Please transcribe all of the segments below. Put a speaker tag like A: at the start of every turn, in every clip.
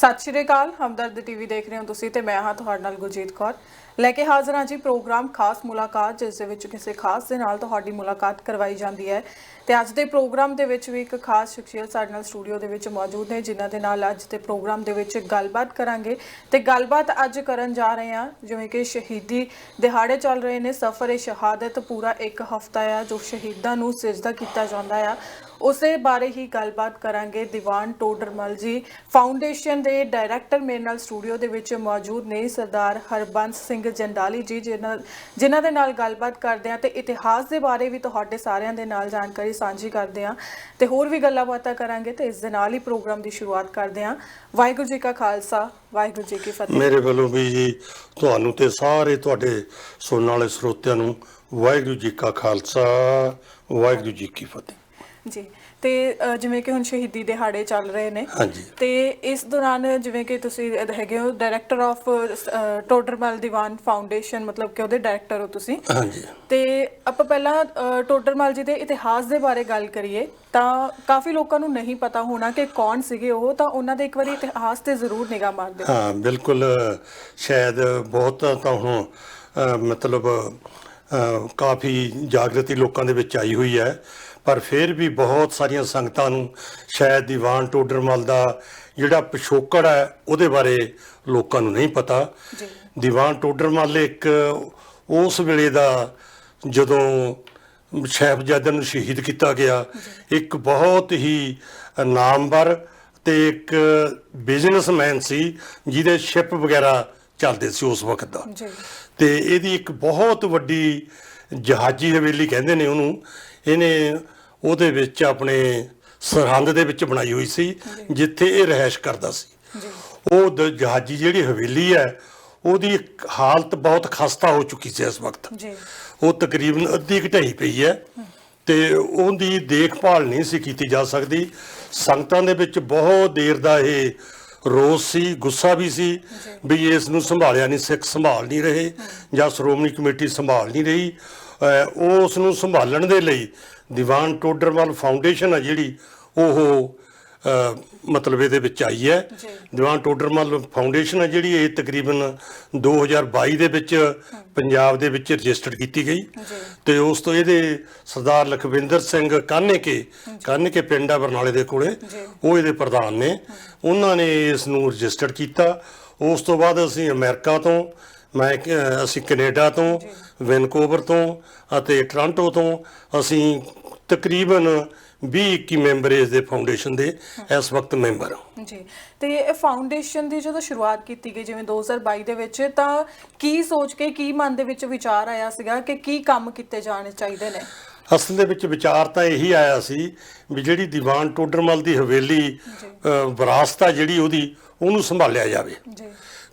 A: ਸਤਿ ਸ਼੍ਰੀ ਅਕਾਲ, ਹਮਦਰਦ ਟੀਵੀ ਦੇਖ ਰਹੇ ਹੋ ਤੁਸੀਂ ਤੇ ਮੈਂ ਹਾਂ ਤੁਹਾਡੇ ਨਾਲ ਗੁਰਜੀਤ ਕੌਰ। ਲੈ ਕੇ ਹਾਜ਼ਰ ਹਾਂ ਜੀ ਪ੍ਰੋਗਰਾਮ ਖਾਸ ਮੁਲਾਕਾਤ, ਜਿਸ ਦੇ ਵਿੱਚ ਕਿਸੇ ਖਾਸ ਦੇ ਨਾਲ ਤੁਹਾਡੀ ਮੁਲਾਕਾਤ ਕਰਵਾਈ ਜਾਂਦੀ ਹੈ। ਤੇ ਅੱਜ ਦੇ ਪ੍ਰੋਗਰਾਮ ਦੇ ਵਿੱਚ ਵੀ ਇੱਕ ਖਾਸ ਸ਼ਖਸੀਅਤ ਸਾਡੇ ਨਾਲ ਸਟੂਡੀਓ ਦੇ ਵਿੱਚ ਮੌਜੂਦ ਹੈ ਜਿਨ੍ਹਾਂ ਦੇ ਨਾਲ ਅੱਜ ਦੇ ਪ੍ਰੋਗਰਾਮ ਦੇ ਵਿੱਚ ਗੱਲਬਾਤ ਕਰਾਂਗੇ। ਤੇ ਗੱਲਬਾਤ ਅੱਜ ਕਰਨ ਜਾ ਰਹੇ ਹਾਂ, ਜਿਵੇਂ ਕਿ ਸ਼ਹੀਦੀ ਦਿਹਾੜੇ ਚੱਲ ਰਹੇ ਨੇ ਸਫਰ-ਏ ਸ਼ਹਾਦਤ, ਪੂਰਾ ਇੱਕ ਹਫਤਾ ਆ, ਜੋ ਸ਼ਹੀਦਾਂ ਨੂੰ ਸਿਜਦਾ ਕੀਤਾ ਜਾਂਦਾ ਆ। ਉਸੇ ਬਾਰੇ ਹੀ ਗੱਲਬਾਤ ਕਰਾਂਗੇ ਦੀਵਾਨ ਟੋਡਰਮਲ ਜੀ। ਫਾਊਂਡੇਸ਼ਨ ਦੇ ਡਾਇਰੈਕਟਰ ਮੇਰੇ ਨਾਲ ਸਟੂਡੀਓ ਦੇ ਵਿੱਚ ਮੌਜੂਦ ਨੇ ਸਰਦਾਰ ਹਰਬੰਸ ਸਿੰਘ ਜੰਡਾਲੀ ਜੀ ਜਿਨ੍ਹਾਂ ਦੇ ਨਾਲ ਗੱਲਬਾਤ ਕਰਦੇ ਹਾਂ ਤੇ ਇਤਿਹਾਸ ਦੇ ਬਾਰੇ ਵੀ ਤੁਹਾਡੇ ਸਾਰਿਆਂ ਦੇ ਨਾਲ ਜਾਣਕਾਰੀ ਸਾਂਝੀ ਕਰਦੇ ਹਾਂ ਤੇ ਹੋਰ ਵੀ ਗੱਲਾਂ ਬਾਤਾਂ ਕਰਾਂਗੇ ਤੇ ਇਸ ਦੇ ਨਾਲ ਹੀ ਪ੍ਰੋਗਰਾਮ ਦੀ ਸ਼ੁਰੂਆਤ ਕਰਦੇ ਹਾਂ। ਵਾਹਿਗੁਰੂ ਜੀ ਕਾ ਖਾਲਸਾ ਵਾਹਿਗੁਰੂ ਜੀ ਕੀ ਫਤਿਹ।
B: ਮੇਰੇ ਵੱਲੋਂ ਵੀ ਜੀ ਤੁਹਾਨੂੰ ਤੇ ਸਾਰੇ ਤੁਹਾਡੇ ਸੁਣਨ ਵਾਲੇ ਸਰੋਤਿਆਂ ਨੂੰ ਵਾਹਿਗੁਰੂ ਜੀ ਕਾ ਖਾਲਸਾ ਵਾਹਿਗੁਰੂ ਜੀ ਕੀ ਫਤਿਹ।
A: ਜੀ। ਤੇ ਅ, ਜਿਵੇਂ ਕਿ ਹੁਣ ਸ਼ਹੀਦੀ ਦਿਹਾੜੇ ਚੱਲ ਰਹੇ ਨੇ।
B: ਹਾਂਜੀ।
A: ਤੇ ਇਸ ਦੌਰਾਨ ਜਿਵੇਂ ਕਿ ਤੁਸੀਂ ਹੈਗੇ ਹੋ director of Todarmal Diwan foundation ਮਤਲਬ ਕਿ ਉਹਦੇ ਡਾਇਰੈਕਟਰ ਹੋ ਤੁਸੀਂ।
B: ਹਾਂਜੀ।
A: ਤੇ ਆਪਾਂ ਪਹਿਲਾਂ ਅ, ਟੋਡਰਮਲ ਜੀ ਦੇ ਇਤਿਹਾਸ ਦੇ ਬਾਰੇ ਗੱਲ ਕਰੀਏ ਤਾਂ ਕਾਫੀ ਲੋਕਾਂ ਨੂੰ ਨਹੀਂ ਪਤਾ ਹੋਣਾ ਕਿ ਕੌਣ ਸੀਗੇ ਉਹ ਤਾਂ ਉਹਨਾਂ ਦੇ ਇੱਕ ਵਾਰੀ ਇਤਿਹਾਸ ਤੇ ਜ਼ਰੂਰ ਨਿਗਾਹ ਮਾਰ ਦਿਓ।
B: ਹਾਂ ਬਿਲਕੁਲ ਅ, ਸ਼ਾਇਦ ਬਹੁਤ ਤਾਂ ਹੁਣ ਅ, ਮਤਲਬ ਅ, ਕਾਫੀ ਜਾਗਰਤੀ ਲੋਕਾਂ ਦੇ ਵਿੱਚ ਆਈ ਹੋਈ ਹੈ। ਪਰ ਫਿਰ ਵੀ ਬਹੁਤ ਸਾਰੀਆਂ ਸੰਗਤਾਂ ਨੂੰ ਸ਼ਾਇਦ ਦੀਵਾਨ ਟੋਡਰਮਲ ਦਾ ਜਿਹੜਾ ਪਿਛੋਕੜ ਹੈ ਉਹਦੇ ਬਾਰੇ ਲੋਕਾਂ ਨੂੰ ਨਹੀਂ ਪਤਾ।
A: ਜੀ।
B: ਦੀਵਾਨ ਟੋਡਰਮਲ ਇੱਕ ਉਸ ਵੇਲੇ ਦਾ ਜਦੋਂ ਸਾਹਿਬਜ਼ਾਦਿਆਂ ਨੂੰ ਸ਼ਹੀਦ ਕੀਤਾ ਗਿਆ ਇੱਕ ਬਹੁਤ ਹੀ ਨਾਮਵਰ ਤੇ ਇੱਕ ਬਿਜ਼ਨਸਮੈਨ ਸੀ ਜਿਹਦੇ ਸ਼ਿਪ ਵਗੈਰਾ ਚੱਲਦੇ ਸੀ ਉਸ ਵਕਤ ਦਾ।
A: ਜੀ।
B: ਤੇ ਇਹਦੀ ਇੱਕ ਬਹੁਤ ਵੱਡੀ ਜਹਾਜ਼ੀ ਹਵੇਲੀ ਕਹਿੰਦੇ ਨੇ ਉਹਨੂੰ। ਇਹਨੇ ਉਹਦੇ ਵਿੱਚ ਆਪਣੇ ਸਰਹੰਦ ਦੇ ਵਿੱਚ ਬਣਾਈ ਹੋਈ ਸੀ ਜਿੱਥੇ ਇਹ ਰਹਿائش ਕਰਦਾ ਸੀ। ਉਹ ਦ- ਜਹਾਜੀ ਜਿਹੜੀ ਹਵੇਲੀ ਹੈ ਉਹਦੀ ਹਾਲਤ ਬਹੁਤ ਖਸਤਾ ਹੋ ਚੁੱਕੀ ਸੀ ਇਸ ਵਕਤ। ਉਹ ਤਕਰੀਬਨ ਅੱਧੀ ਘਟਾਈ ਪਈ ਹੈ ਤੇ ਉਹਦੀ ਦੇਖਭਾਲ ਨਹੀਂ ਸੀ ਕੀਤੀ ਜਾ ਸਕਦੀ। ਸੰਗਤਾਂ ਦੇ ਵਿੱਚ ਬਹੁਤ ਦੇਰ ਦਾ ਇਹ ਰੋਸ ਸੀ ਗੁੱਸਾ ਵੀ ਸੀ ਵੀ ਇਸ ਨੂੰ ਸੰਭਾਲਿਆ ਨਹੀਂ ਸਿੱਖ ਸੰਭਾਲ ਨਹੀਂ ਰਹੇ ਜਾਂ ਸ਼੍ਰੋਮਣੀ ਕਮੇਟੀ ਸੰਭਾਲ ਨਹੀਂ ਰਹੀ। ਉਹ ਉਸ ਨੂੰ ਸੰਭਾਲਣ ਦੇ ਲਈ ਦੀਵਾਨ ਟੋਡਰਮਲ ਫਾਊਂਡੇਸ਼ਨ ਹੈ ਜਿਹੜੀ ਉਹ ਮਤਲਬ ਇਹਦੇ ਵਿੱਚ ਆਈ ਹੈ। ਦੀਵਾਨ ਟੋਡਰਮਲ ਫਾਊਂਡੇਸ਼ਨ ਹੈ ਜਿਹੜੀ ਇਹ ਤਕਰੀਬਨ 2022 ਦੇ ਵਿੱਚ ਪੰਜਾਬ ਦੇ ਵਿੱਚ ਰਜਿਸਟਰਡ ਕੀਤੀ ਗਈ। ਤੇ ਉਸ ਤੋਂ ਇਹਦੇ ਸਰਦਾਰ ਲਖਵਿੰਦਰ ਸਿੰਘ ਕਾਨੇਕੇ ਕਾਨੇਕੇ ਪਿੰਡ ਆ ਬਰਨਾਲੇ ਦੇ ਕੋਲੇ। ਉਹ ਇਹਦੇ ਪ੍ਰਧਾਨ ਨੇ। ਉਹਨਾਂ ਨੇ ਇਸ ਨੂੰ ਰਜਿਸਟਰਡ ਕੀਤਾ। ਉਸ ਤੋਂ ਬਾਅਦ ਅਸੀਂ ਅਮਰੀਕਾ ਤੋਂ ਮੈਂ ਅਸੀਂ ਕੈਨੇਡਾ ਤੋਂ ਵੈਨਕੂਵਰ ਤੋਂ ਅਤੇ ਟੋਰਾਂਟੋ ਤੋਂ ਅਸੀਂ ਤਕਰੀਬਨ 20 21 ਮੈਂਬਰ ਇਸ ਦੇ ਫਾਊਂਡੇਸ਼ਨ ਦੇ ਇਸ ਵਕਤ ਮੈਂਬਰ ਹਾਂ।
A: ਜੀ ਤੇ ਇਹ ਫਾਊਂਡੇਸ਼ਨ ਦੀ ਜਦੋਂ ਸ਼ੁਰੂਆਤ ਕੀਤੀ ਗਈ ਜਿਵੇਂ 2022 ਦੇ ਵਿੱਚ ਤਾਂ ਕੀ ਸੋਚ ਕੇ ਕੀ ਮਨ ਦੇ ਵਿੱਚ ਵਿਚਾਰ ਆਇਆ ਸੀਗਾ ਕਿ ਕੀ ਕੰਮ ਕੀਤੇ ਜਾਣੇ ਚਾਹੀਦੇ ਨੇ?
B: ਅਸਲ ਦੇ ਵਿੱਚ ਵਿਚਾਰ ਤਾਂ ਇਹੀ ਆਇਆ ਸੀ ਵੀ ਜਿਹੜੀ ਦੀਵਾਨ ਟੋਡਰਮਲ ਦੀ ਹਵੇਲੀ ਅ, ਵਿਰਾਸਤ ਆ ਜਿਹੜੀ ਉਹਦੀ ਉਹਨੂੰ ਸੰਭਾਲਿਆ ਜਾਵੇ।
A: ਜੀ।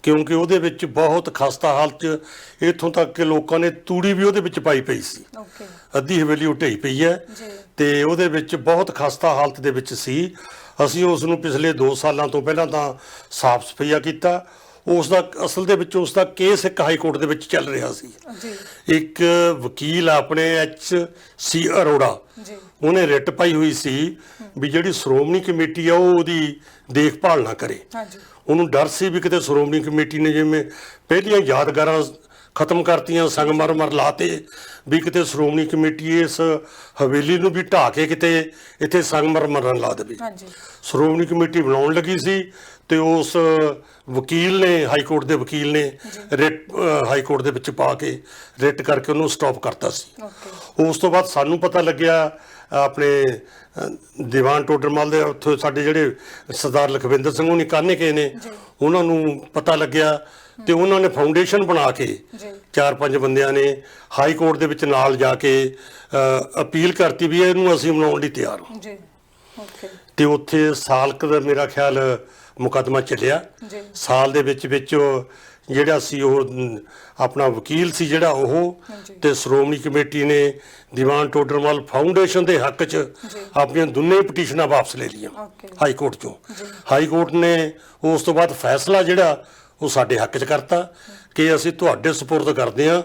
B: ਕਿਉਂਕਿ ਉਹਦੇ ਵਿੱਚ ਬਹੁਤ ਖਸਤਾ ਹਾਲਤ ਚ ਇੱਥੋਂ ਤੱਕ ਕਿ ਲੋਕਾਂ ਨੇ ਤੂੜੀ ਵੀ ਉਹਦੇ ਵਿੱਚ ਪਾਈ ਪਈ ਸੀ।
A: ਓਕੇ।
B: ਅੱਧੀ ਹਵੇਲੀ ਉਹ ਢਈ ਪਈ ਹੈ ਤੇ ਉਹਦੇ ਵਿੱਚ ਬਹੁਤ ਖਸਤਾ ਹਾਲਤ ਦੇ ਵਿੱਚ ਸੀ। ਅਸੀਂ ਉਸ ਨੂੰ ਪਿਛਲੇ 2 ਸਾਲਾਂ ਤੋਂ ਪਹਿਲਾਂ ਤਾਂ ਸਾਫ਼ ਸਫਾਈਆ ਕੀਤਾ। ਉਸ ਦਾ ਅਸਲ ਦੇ ਵਿੱਚ ਉਸ ਦਾ ਕੇਸ ਇੱਕ ਹਾਈ ਕੋਰਟ ਦੇ ਵਿੱਚ ਚੱਲ ਰਿਹਾ ਸੀ।
A: ਜੀ।
B: ਇੱਕ ਵਕੀਲ ਆਪਣੇ ਐਚ ਸੀ ਅਰੋੜਾ
A: ਜੀ।
B: ਉਹਨੇ ਰਿਟ ਪਾਈ ਹੋਈ ਸੀ ਵੀ ਜਿਹੜੀ ਸ਼੍ਰੋਮਣੀ ਕਮੇਟੀ ਆ ਉਹ ਉਹਦੀ ਦੇਖਭਾਲ ਨਾ ਕਰੇ।
A: ਹਾਂਜੀ।
B: ਉਹਨੂੰ ਡਰ ਸੀ ਵੀ ਕਿਤੇ ਸ਼੍ਰੋਮਣੀ ਕਮੇਟੀ ਨੇ ਜਿਵੇਂ ਪਹਿਲੀਆਂ ਯਾਦਗਾਰਾਂ ਖਤਮ ਕਰਤੀਆਂ ਸੰਗਮਰਮਰ ਲਾਤੇ ਵੀ ਕਿਤੇ ਸ਼੍ਰੋਮਣੀ ਕਮੇਟੀ ਇਸ ਹਵੇਲੀ ਨੂੰ ਵੀ ਢਾਹ ਕੇ ਕਿਤੇ ਇੱਥੇ ਸੰਗਮਰਮਰ ਨਾ ਲਾ ਦੇਵੇ।
A: ਹਾਂਜੀ।
B: ਸ਼੍ਰੋਮਣੀ ਕਮੇਟੀ ਬਣਾਉਣ ਲੱਗੀ ਸੀ। ਤੇ ਉਸ ਵਕੀਲ ਨੇ ਹਾਈ ਕੋਰਟ ਦੇ ਵਕੀਲ ਨੇ ਰਿਟ ਹਾਈ ਕੋਰਟ ਦੇ ਵਿੱਚ ਪਾ ਕੇ ਰਿਟ ਕਰਕੇ ਉਹਨੂੰ ਸਟਾਪ ਕਰਤਾ ਸੀ।
A: ਓਕੇ
B: ਉਸ ਤੋਂ ਬਾਅਦ ਸਾਨੂੰ ਪਤਾ ਲੱਗਿਆ ਆਪਣੇ ਦੀਵਾਨ ਟੋਡਰਮਲ ਦੇ ਉੱਥੇ ਸਾਡੇ ਜਿਹੜੇ ਸਰਦਾਰ ਲਖਵਿੰਦਰ ਸਿੰਘ ਉਹਨੀ ਕਾਨੇ ਕੇ ਨੇ ਉਹਨਾਂ ਨੂੰ ਪਤਾ ਲੱਗਿਆ ਤੇ ਉਹਨਾਂ ਨੇ ਫਾਊਂਡੇਸ਼ਨ ਬਣਾ ਕੇ ਚਾਰ ਪੰਜ ਬੰਦਿਆਂ ਨੇ ਹਾਈ ਕੋਰਟ ਦੇ ਵਿੱਚ ਨਾਲ ਜਾ ਕੇ ਅਪੀਲ ਕਰਤੀ ਵੀ ਇਹਨੂੰ ਅਸੀਂ ਬਣਾਉਣ ਲਈ ਤਿਆਰ ਹਾਂ।
A: ਜੀ। ਓਕੇ
B: ਤੇ ਉੱਥੇ ਸਾਲ ਕੁ ਦਾ ਮੇਰਾ ਖਿਆਲ ਮੁਕੱਦਮਾ ਚੱਲਿਆ।
A: ਜੀ।
B: ਸਾਲ ਦੇ ਵਿੱਚ ਵਿੱਚ ਜਿਹੜਾ ਸੀ ਉਹ ਆਪਣਾ ਵਕੀਲ ਸੀ ਜਿਹੜਾ ਉਹ। ਤੇ ਸ਼੍ਰੋਮਣੀ ਕਮੇਟੀ ਨੇ ਦੀਵਾਨ ਟੋਡਰਮਲ ਫਾਊਂਡੇਸ਼ਨ ਦੇ ਹੱਕ 'ਚ ਆਪਣੀਆਂ ਦੋਨੇ ਪਟੀਸ਼ਨਾਂ ਵਾਪਸ ਲੈ ਲਈਆਂ ਹਾਈ ਕੋਰਟ 'ਚੋਂ। ਹਾਈ ਕੋਰਟ ਨੇ ਉਸ ਤੋਂ ਬਾਅਦ ਫੈਸਲਾ ਜਿਹੜਾ ਉਹ ਸਾਡੇ ਹੱਕ 'ਚ ਕਰਤਾ ਕਿ ਅਸੀਂ ਤੁਹਾਡੇ ਸਪੁਰਦ ਕਰਦੇ ਹਾਂ।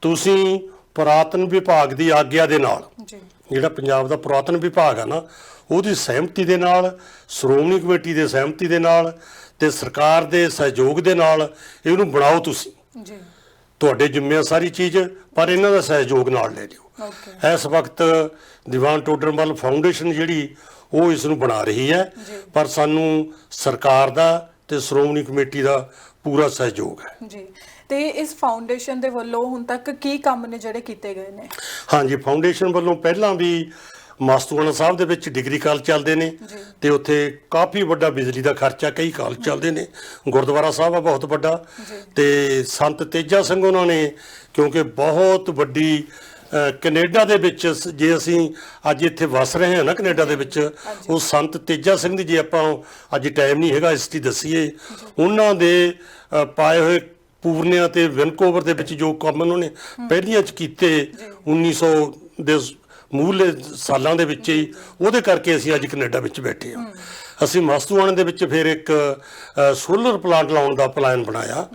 B: ਤੁਸੀਂ ਪੁਰਾਤਨ ਵਿਭਾਗ ਦੀ ਆਗਿਆ ਦੇ ਨਾਲ ਜਿਹੜਾ ਪੰਜਾਬ ਦਾ ਪੁਰਾਤਨ ਵਿਭਾਗ ਆ ਨਾ ਉਹਦੀ ਸਹਿਮਤੀ ਦੇ ਨਾਲ ਸ਼੍ਰੋਮਣੀ ਕਮੇਟੀ ਦੇ ਸਹਿਮਤੀ ਦੇ ਨਾਲ ਤੇ ਸਰਕਾਰ ਦੇ ਸਹਿਯੋਗ ਦੇ ਨਾਲ ਇਹਨੂੰ ਬਣਾਓ ਤੁਸੀਂ।
A: ਜੀ।
B: ਤੁਹਾਡੇ ਜ਼ਿੰਮੇ ਸਾਰੀ ਚੀਜ਼ ਪਰ ਇਹਨਾਂ ਦਾ ਸਹਿਯੋਗ ਨਾਲ ਲੈ ਲਿਓ।
A: ਓਕੇ।
B: ਇਸ ਵਕਤ ਦੀਵਾਨ ਟੋਡਰਮਲ ਫਾਊਂਡੇਸ਼ਨ ਜਿਹੜੀ ਉਹ ਇਸ ਨੂੰ ਬਣਾ ਰਹੀ ਹੈ। ਪਰ ਸਾਨੂੰ ਸਰਕਾਰ ਦਾ ਤੇ ਸ਼੍ਰੋਮਣੀ ਕਮੇਟੀ ਦਾ ਪੂਰਾ ਸਹਿਯੋਗ ਹੈ।
A: ਜੀ। ਤੇ ਇਸ ਫਾਊਂਡੇਸ਼ਨ ਦੇ ਵੱਲੋਂ ਹੁਣ ਤੱਕ ਕੀ ਕੰਮ ਨੇ ਜਿਹੜੇ ਕੀਤੇ ਗਏ ਨੇ?
B: ਹਾਂਜੀ ਫਾਊਂਡੇਸ਼ਨ ਵੱਲੋਂ ਪਹਿਲਾਂ ਵੀ ਮਾਸਤੂਆਣਾ ਸਾਹਿਬ ਦੇ ਵਿੱਚ ਡਿਗਰੀ ਕਾਲਜ ਚੱਲਦੇ ਨੇ। ਤੇ ਉੱਥੇ ਕਾਫੀ ਵੱਡਾ ਬਿਜਲੀ ਦਾ ਖਰਚਾ ਕਈ ਕਾਲਜ ਚੱਲਦੇ ਨੇ। ਗੁਰਦੁਆਰਾ ਸਾਹਿਬ ਆ ਬਹੁਤ ਵੱਡਾ। ਤੇ ਸੰਤ ਤੇਜਾ ਸਿੰਘ ਉਹਨਾਂ ਨੇ ਕਿਉਂਕਿ ਬਹੁਤ ਵੱਡੀ ਕੈਨੇਡਾ ਦੇ ਵਿੱਚ ਜੇ ਅਸੀਂ ਅੱਜ ਇੱਥੇ ਵਸ ਰਹੇ ਹਾਂ ਨਾ ਕੈਨੇਡਾ ਦੇ ਵਿੱਚ ਉਹ ਸੰਤ ਤੇਜਾ ਸਿੰਘ ਦੀ ਜੇ ਆਪਾਂ ਅੱਜ ਟਾਈਮ ਨਹੀਂ ਹੈਗਾ ਹਿਸਟਰੀ ਦੱਸੀਏ ਉਹਨਾਂ ਦੇ ਪਾਏ ਹੋਏ ਪੂਰਨਿਆਂ ਤੇ ਵਿਨਕੋਵਰ ਦੇ ਵਿੱਚ ਜੋ ਕੰਮ ਉਹਨਾਂ ਨੇ ਪਹਿਲੀਆਂ ਚ ਕੀਤੇ 1900 ਦੇ ਸ- ਸਾਲਾਂ ਦੇ ਵਿੱਚ ਹੀ, ਉਹਦੇ ਕਰਕੇ ਅਸੀਂ ਅੱਜ ਕੈਨੇਡਾ ਵਿੱਚ ਬੈਠੇ ਹਾਂ। ਅਸੀਂ ਮਸਤੂਆਣੇ ਦੇ ਵਿੱਚ ਫਿਰ ਇੱਕ ਸੋਲਰ ਪਲਾਂਟ ਲਾਉਣ ਦਾ ਪਲਾਨ ਬਣਾਇਆ।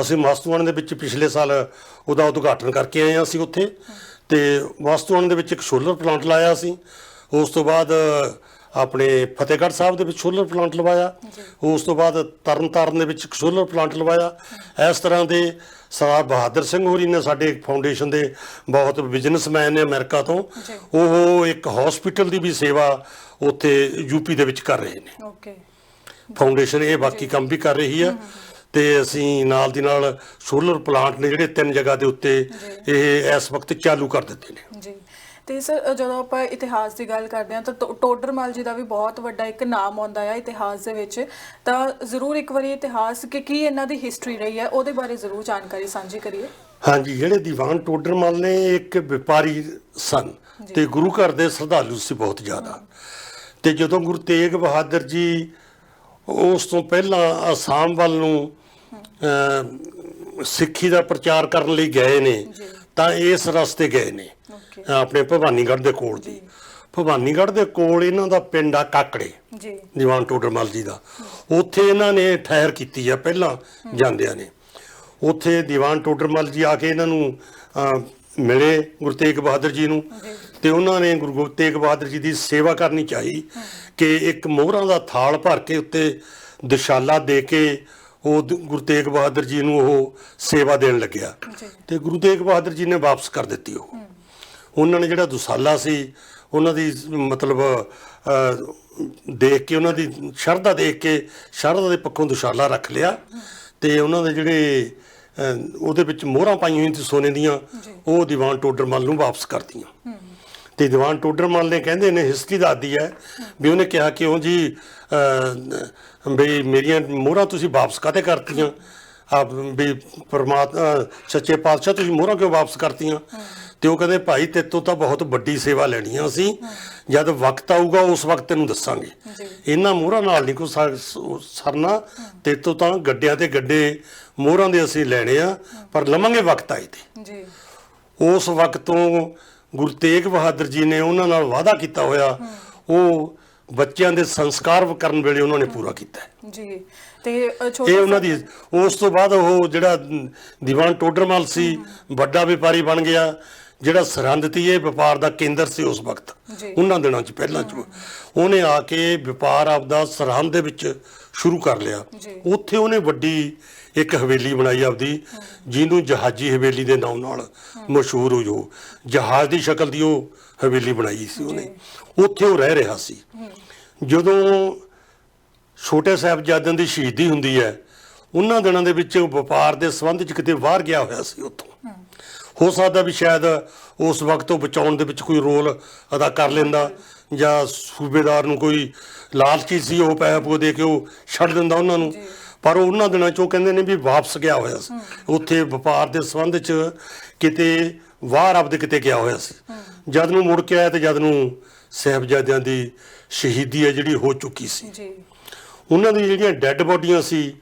B: ਅਸੀਂ ਮਸਤੂਆਣੇ ਦੇ ਵਿੱਚ ਪਿਛਲੇ ਸਾਲ ਉਹਦਾ ਉਦਘਾਟਨ ਕਰਕੇ ਆਏ ਹਾਂ ਅਸੀਂ ਉੱਥੇ। ਤੇ ਮਸਤੂਆਣੇ ਦੇ ਵਿੱਚ ਇੱਕ ਸੋਲਰ ਪਲਾਂਟ ਲਾਇਆ ਸੀ। ਉਸ ਤੋਂ ਬਾਅਦ ਆਪਣੇ ਫਤਿਹਗੜ੍ਹ ਸਾਹਿਬ ਦੇ ਵਿੱਚ ਸੋਲਰ ਪਲਾਂਟ ਲਵਾਇਆ। ਉਸ ਤੋਂ ਬਾਅਦ ਤਰਨਤਾਰਨ ਦੇ ਵਿੱਚ ਇੱਕ ਸੋਲਰ ਪਲਾਂਟ ਲਵਾਇਆ। ਇਸ ਤਰ੍ਹਾਂ ਦੇ ਸਰਦਾਰ ਬਹਾਦਰ ਸਿੰਘ ਹੋਰੀ ਨੇ ਸਾਡੇ ਫਾਊਂਡੇਸ਼ਨ ਦੇ ਬਹੁਤ ਬਿਜ਼ਨਸਮੈਨ ਨੇ ਅਮਰੀਕਾ ਤੋਂ। ਉਹ ਇੱਕ ਹਸਪੀਟਲ ਦੀ ਵੀ ਸੇਵਾ ਉੱਥੇ ਯੂਪੀ ਦੇ ਵਿੱਚ ਕਰ ਰਹੇ ਨੇ।
A: ਓਕੇ
B: ਫਾਊਂਡੇਸ਼ਨ ਇਹ ਬਾਕੀ ਕੰਮ ਵੀ ਕਰ ਰਹੀ ਹੈ ਤੇ ਅਸੀਂ ਨਾਲ ਦੀ ਨਾਲ ਸੋਲਰ ਪਲਾਂਟ ਨੇ ਜਿਹੜੇ ਤਿੰਨ ਜਗ੍ਹਾ ਦੇ ਉੱਤੇ ਇਹ ਇਸ ਵਕਤ ਚਾਲੂ ਕਰ ਦਿੱਤੇ ਨੇ।
A: ਤੇ ਸਰ ਜਦੋਂ ਆਪਾਂ ਇਤਿਹਾਸ ਦੀ ਗੱਲ ਕਰਦੇ ਹਾਂ ਤਾਂ ਟੋ- ਟੋਡਰਮਲ ਜੀ ਦਾ ਵੀ ਬਹੁਤ ਵੱਡਾ ਇੱਕ ਨਾਮ ਆਉਂਦਾ ਹੈ ਇਤਿਹਾਸ ਦੇ ਵਿੱਚ। ਤਾਂ ਜ਼ਰੂਰ ਇੱਕ ਵਾਰੀ ਇਤਿਹਾਸ ਕਿ ਕੀ ਇਹਨਾਂ ਦੀ ਹਿਸਟਰੀ ਰਹੀ ਹੈ ਉਹਦੇ ਬਾਰੇ ਜ਼ਰੂਰ ਜਾਣਕਾਰੀ ਸਾਂਝੀ ਕਰੀਏ।
B: ਹਾਂਜੀ ਜਿਹੜੇ ਦੀਵਾਨ ਟੋਡਰਮਲ ਨੇ ਇੱਕ ਵਪਾਰੀ ਸਨ ਤੇ ਗੁਰੂ ਘਰ ਦੇ ਸ਼ਰਧਾਲੂ ਸੀ ਬਹੁਤ ਜ਼ਿਆਦਾ। ਤੇ ਜਦੋਂ ਗੁਰੂ ਤੇਗ ਬਹਾਦਰ ਜੀ ਉਸ ਤੋਂ ਪਹਿਲਾਂ ਅਸਾਮ ਵੱਲ ਨੂੰ ਸਿੱਖੀ ਦਾ ਪ੍ਰਚਾਰ ਕਰਨ ਲਈ ਗਏ ਨੇ। ਤਾਂ ਇਸ ਰਸਤੇ ਗਏ ਨੇ। ਆਪਣੇ ਭਵਾਨੀਗੜ੍ਹ ਦੇ ਕੋਲ ਦੀ ਭਵਾਨੀਗੜ੍ਹ ਦੇ ਕੋਲ ਇਹਨਾਂ ਦਾ ਪਿੰਡ ਆ ਕਾਕੜੇ
A: ਜੀ।
B: ਦੀਵਾਨ ਟੋਡਰਮਲ ਜੀ ਦਾ। ਉੱਥੇ ਇਹਨਾਂ ਨੇ ਠਹਿਰ ਕੀਤੀ ਆ ਪਹਿਲਾਂ ਜਾਂਦਿਆਂ ਨੇ। ਉੱਥੇ ਦੀਵਾਨ ਟੋਡਰਮਲ ਜੀ ਆ ਕੇ ਇਹਨਾਂ ਨੂੰ ਮਿਲੇ ਗੁਰੂ ਤੇਗ ਬਹਾਦਰ ਜੀ ਨੂੰ। ਤੇ ਉਹਨਾਂ ਨੇ ਗੁਰੂ ਤੇਗ ਬਹਾਦਰ ਜੀ ਦੀ ਸੇਵਾ ਕਰਨੀ ਚਾਹੀ ਕਿ ਇੱਕ ਮੋਹਰਾਂ ਦਾ ਥਾਲ ਭਰ ਕੇ ਉੱਤੇ ਦਿਸ਼ਾਲਾ ਦੇ ਕੇ ਉਹ ਗੁਰੂ ਤੇਗ ਬਹਾਦਰ ਜੀ ਨੂੰ ਉਹ ਸੇਵਾ ਦੇਣ ਲੱਗਿਆ। ਤੇ ਗੁਰੂ ਤੇਗ ਬਹਾਦਰ ਜੀ ਨੇ ਵਾਪਸ ਕਰ ਦਿੱਤੀ ਉਹ। ਉਹਨਾਂ ਨੇ ਜਿਹੜਾ ਦੁਸਾਲਾ ਸੀ ਉਹਨਾਂ ਦੀ ਮਤਲਬ ਦੇਖ ਕੇ ਉਹਨਾਂ ਦੀ ਸ਼ਰਧਾ ਦੇਖ ਕੇ ਸ਼ਰਧਾ ਦੇ ਪੱਖੋਂ ਦੁਸਾਲਾ ਰੱਖ ਲਿਆ ਤੇ ਉਹਨਾਂ ਦੇ ਜਿਹੜੇ ਉਹਦੇ ਵਿੱਚ ਮੋਹਰਾਂ ਪਾਈਆਂ ਹੋਈਆਂ ਸੀ ਸੋਨੇ ਦੀਆਂ ਉਹ ਦੀਵਾਨ ਟੋਡਰਮਲ ਨੂੰ ਵਾਪਸ ਕਰਤੀਆਂ ਤੇ ਦੀਵਾਨ ਟੋਡਰਮਲ ਨੇ ਕਹਿੰਦੇ ਨੇ ਹਿਸਟਰੀ ਦੱਸਦੀ ਹੈ ਵੀ ਉਹਨੇ ਕਿਹਾ ਕਿ ਉਹ ਜੀ ਵੀ ਮੇਰੀਆਂ ਮੋਹਰਾਂ ਤੁਸੀਂ ਵਾਪਸ ਕਾਤੇ ਕਰਤੀਆਂ? ਆਪ ਵੀ ਪਰਮਾਤਮਾ ਸੱਚੇ ਪਾਤਸ਼ਾਹ ਤੁਸੀਂ ਮੋਹਰਾਂ ਕਿਉਂ ਵਾਪਸ ਕਰਤੀਆਂ? ਤੇ ਉਹ ਕਹਿੰਦੇ ਭਾਈ ਤੇਤੋਂ ਤਾਂ ਬਹੁਤ ਵੱਡੀ ਸੇਵਾ ਲੈਣੀ ਆ ਅਸੀਂ। ਜਦ ਵਕਤ ਆਊਗਾ ਉਸ ਵਕਤ ਤੈਨੂੰ ਦੱਸਾਂਗੇ। ਇਹਨਾਂ ਮੋਹਰਾਂ ਨਾਲ ਨਹੀਂ ਕੋਈ ਸਰ- ਸਰਨਾ। ਤੇਤੋਂ ਤਾਂ ਗੱਡਿਆਂ ਤੇ ਗੱਡੇ ਮੋਹਰਾਂ ਦੇ ਅਸੀਂ ਲੈਣੇ ਆ ਪਰ ਲਵਾਂਗੇ ਵਕਤ ਆਏ ਤੇ।
A: ਜੀ।
B: ਉਸ ਵਕਤ ਤੋਂ ਗੁਰੂ ਤੇਗ ਬਹਾਦਰ ਜੀ ਨੇ ਉਹਨਾਂ ਨਾਲ ਵਾਅਦਾ ਕੀਤਾ ਹੋਇਆ। ਉਹ ਬੱਚਿਆਂ ਦੇ ਸੰਸਕਾਰ ਕਰਨ ਵੇਲੇ ਉਹਨਾਂ ਨੇ ਪੂਰਾ ਕੀਤਾ।
A: ਜੀ। ਤੇ
B: ਇਹ ਉਹਨਾਂ ਦੀ ਉਸ ਤੋਂ ਬਾਅਦ ਉਹ ਜਿਹੜਾ ਦੀਵਾਨ ਟੋਡਰਮਲ ਸੀ ਵੱਡਾ ਵਪਾਰੀ ਬਣ ਗਿਆ। ਜਿਹੜਾ ਸਰਹੰਦ ਤੀ ਇਹ ਵਪਾਰ ਦਾ ਕੇਂਦਰ ਸੀ ਉਸ ਵਕਤ
A: ਜੀ।
B: ਉਹਨਾਂ ਦਿਨਾਂ 'ਚ ਪਹਿਲਾਂ 'ਚ। ਉਹਨੇ ਆ ਕੇ ਵਪਾਰ ਆਪਦਾ ਸਰਹੰਦ ਦੇ ਵਿੱਚ ਸ਼ੁਰੂ ਕਰ ਲਿਆ।
A: ਜੀ।
B: ਉੱਥੇ ਉਹਨੇ ਵੱਡੀ ਇੱਕ ਹਵੇਲੀ ਬਣਾਈ ਆਪਦੀ ਜਿਹਨੂੰ ਜਹਾਜੀ ਹਵੇਲੀ ਦੇ ਨਾਮ ਨਾਲ ਮਸ਼ਹੂਰ ਹੋਈ ਉਹ। ਜਹਾਜ਼ ਦੀ ਸ਼ਕਲ ਦੀ ਉਹ ਹਵੇਲੀ ਬਣਾਈ ਸੀ ਉਹਨੇ। ਉੱਥੇ ਉਹ ਰਹਿ ਰਿਹਾ ਸੀ। ਜਦੋਂ ਛੋਟੇ ਸਾਹਿਬਜ਼ਾਦਿਆਂ ਦੀ ਸ਼ਹੀਦੀ ਹੁੰਦੀ ਹੈ ਉਹਨਾਂ ਦਿਨਾਂ ਦੇ ਵਿੱਚ ਉਹ ਵਪਾਰ ਦੇ ਸੰਬੰਧ 'ਚ ਕਿਤੇ ਬਾਹਰ ਗਿਆ ਹੋਇਆ ਸੀ ਉੱਥੋਂ। ਹੋ ਸਕਦਾ ਵੀ ਸ਼ਾਇਦ ਉਸ ਵਕਤ ਉਹ ਬਚਾਉਣ ਦੇ ਵਿੱਚ ਕੋਈ ਰੋਲ ਅਦਾ ਕਰ ਲੈਂਦਾ ਜਾਂ ਸੂਬੇਦਾਰ ਨੂੰ ਕੋਈ ਲਾਲਚੀ ਸੀ ਉਹ ਪੈਸੇ ਪੋ ਦੇ ਕੇ ਉਹ ਛੱਡ ਦਿੰਦਾ ਉਹਨਾਂ ਨੂੰ। ਪਰ ਉਹ ਉਹਨਾਂ ਦਿਨਾਂ 'ਚ ਉਹ ਕਹਿੰਦੇ ਨੇ ਵੀ ਵਾਪਸ ਗਿਆ ਹੋਇਆ ਸੀ। ਉੱਥੇ ਵਪਾਰ ਦੇ ਸੰਬੰਧ 'ਚ ਕਿਤੇ ਬਾਹਰ ਆਪਦੇ ਕਿਤੇ ਗਿਆ ਹੋਇਆ ਸੀ। ਜਦ ਨੂੰ ਮੁੜ ਕੇ ਆਇਆ ਤੇ ਜਦ ਨੂੰ ਸਾਹਿਬਜ਼ਾਦਿਆਂ ਦੀ ਸ਼ਹੀਦੀ ਹੈ ਜਿਹੜੀ ਹੋ ਚੁੱਕੀ ਸੀ।
A: ਜੀ।
B: ਉਹਨਾਂ ਦੀ ਜਿਹੜੀਆਂ ਡੈੱਡ ਬੋਡੀਆਂ ਸੀ